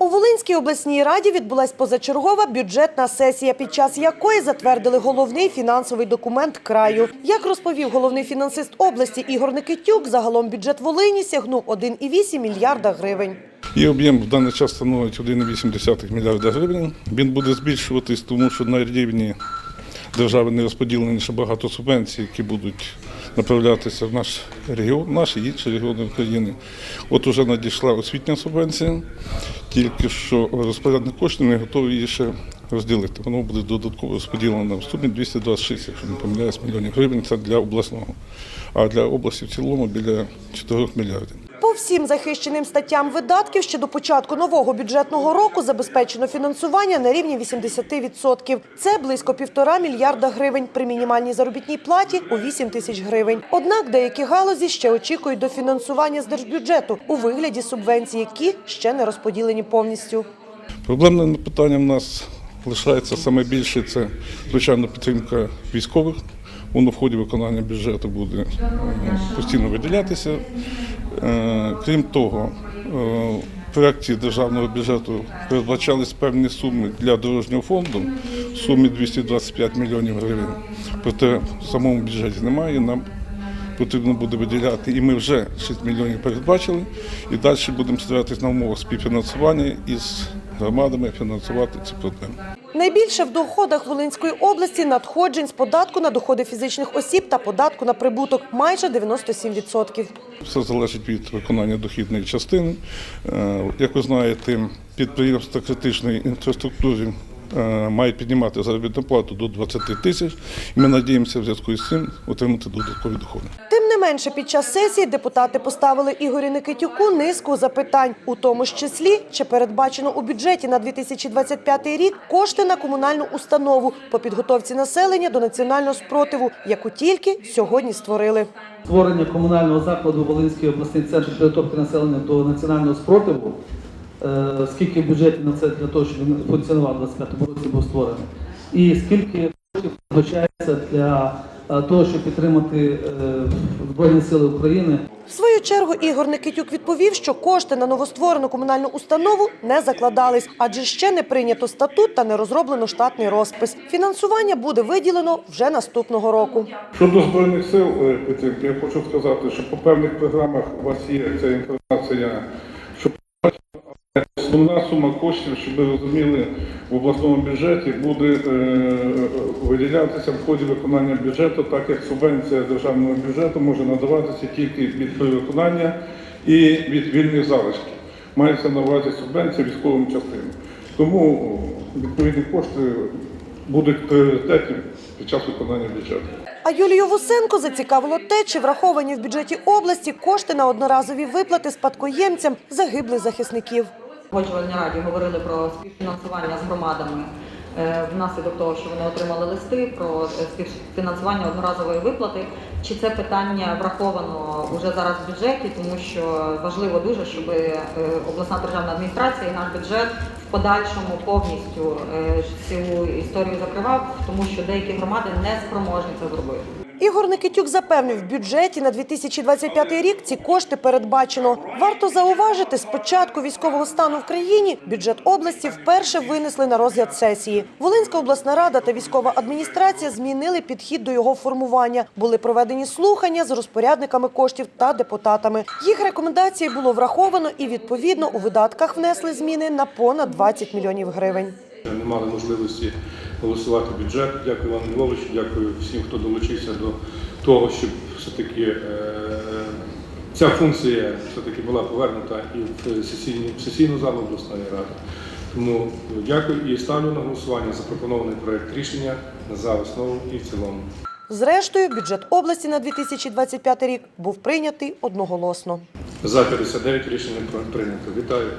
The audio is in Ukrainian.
У Волинській обласній раді відбулась позачергова бюджетна сесія, під час якої затвердили головний фінансовий документ краю. Як розповів головний фінансист області Ігор Никитюк, загалом бюджет Волині сягнув 1,8 мільярда гривень. Її об'єм в даний час становить 1,8 мільярда гривень. Він буде збільшуватись, тому що на рівні держави не розподілені ще багато субвенцій, які будуть направлятися в наш регіон, наші інші регіони України. От уже надійшла освітня субвенція, тільки що розпорядник коштів не готовий її ще розділити. Воно буде додатково розподілено в сумі 226, якщо не помиляюсь, мільйонів гривень. Це для обласного. А для області в цілому біля 4 мільярдів. По всім захищеним статтям видатків ще до початку нового бюджетного року забезпечено фінансування на рівні 80%. Це близько півтора мільярда гривень при мінімальній заробітній платі у 8 тисяч гривень. Однак деякі галузі ще очікують дофінансування з держбюджету у вигляді субвенцій, які ще не розподілені повністю. Проблемним питанням у нас лишається саме більше це, звичайно, підтримка військових. Воно в ході виконання бюджету буде е, постійно виділятися. Е, Крім того, е, в проєкті державного бюджету передбачались певні суми для дорожнього фонду в сумі 225 мільйонів гривень. Проте в самому бюджеті немає. Нам потрібно буде виділяти, і ми вже 6 мільйонів передбачили. І далі будемо старатися на умовах співфінансування із громадами фінансувати ці проблеми. Найбільше в доходах Волинської області надходжень з податку на доходи фізичних осіб та податку на прибуток майже 97%. Все залежить від виконання дохідної частини. Е, Як ви знаєте, підприємства критичної інфраструктури е, мають піднімати заробітну плату до 20 тисяч. Ми надіємося в зв'язку з цим отримати додаткові доходи. Менше, під час сесії депутати поставили Ігорю Никитюку низку запитань, у тому ж числі, чи передбачено у бюджеті на 2025 рік кошти на комунальну установу по підготовці населення до національного спротиву, яку тільки сьогодні створили. Створення комунального закладу Волинський обласний центр підготовки населення до національного спротиву. Е, Скільки в бюджеті на це для того, щоб він функціонував у 25 році був створений? І скільки коштів передбачається для того, щоб підтримати е, Збройні Сили України В свою чергу Ігор Никитюк відповів, що кошти на новостворену комунальну установу не закладались, адже ще не прийнято статут та не розроблено штатний розпис. Фінансування буде виділено вже наступного року. Щодо Збройних сил е, я хочу сказати, що по певних програмах у вас є ця інформація, основна сума коштів, щоб ви розуміли, в обласному бюджеті буде е, виділятися в ході виконання бюджету, так як субвенція державного бюджету може надаватися тільки від виконання і від вільних залишків. Мається на увазі субвенція військовим частинам. Тому відповідні кошти будуть пріоритетні під час виконання бюджету. А Юлію Вусенко зацікавило те, чи враховані в бюджеті області кошти на одноразові виплати спадкоємцям загиблих захисників. Погоджувальній раді говорили про співфінансування з громадами е, внаслідок того, що вони отримали листи про е, співфінансування одноразової виплати. Чи це питання враховано вже зараз в бюджеті, тому що важливо дуже, щоб е, обласна державна адміністрація і наш бюджет в подальшому повністю цю історію закривав, тому що деякі громади не спроможні це зробити. Ігор Никитюк запевнив, в бюджеті на 2025 рік ці кошти передбачено. Варто зауважити, з початку військового стану в країні бюджет області вперше винесли на розгляд сесії. Волинська обласна рада та військова адміністрація змінили підхід до його формування. Були проведені слухання з розпорядниками коштів та депутатами. Їх рекомендації було враховано і відповідно у видатках внесли зміни на понад 20 мільйонів гривень. Не мали можливості голосувати бюджет. Дякую Івану Львовичу, дякую всім, хто долучився до того, щоб все-таки е, ця функція все-таки була повернута і в сесійну, в сесійну залу обласної ради. Тому дякую і ставлю на голосування запропонований проект рішення за основу і в цілому. Зрештою, бюджет області на 2025 рік був прийнятий одноголосно. За 59 рішення прийнято. Вітаю.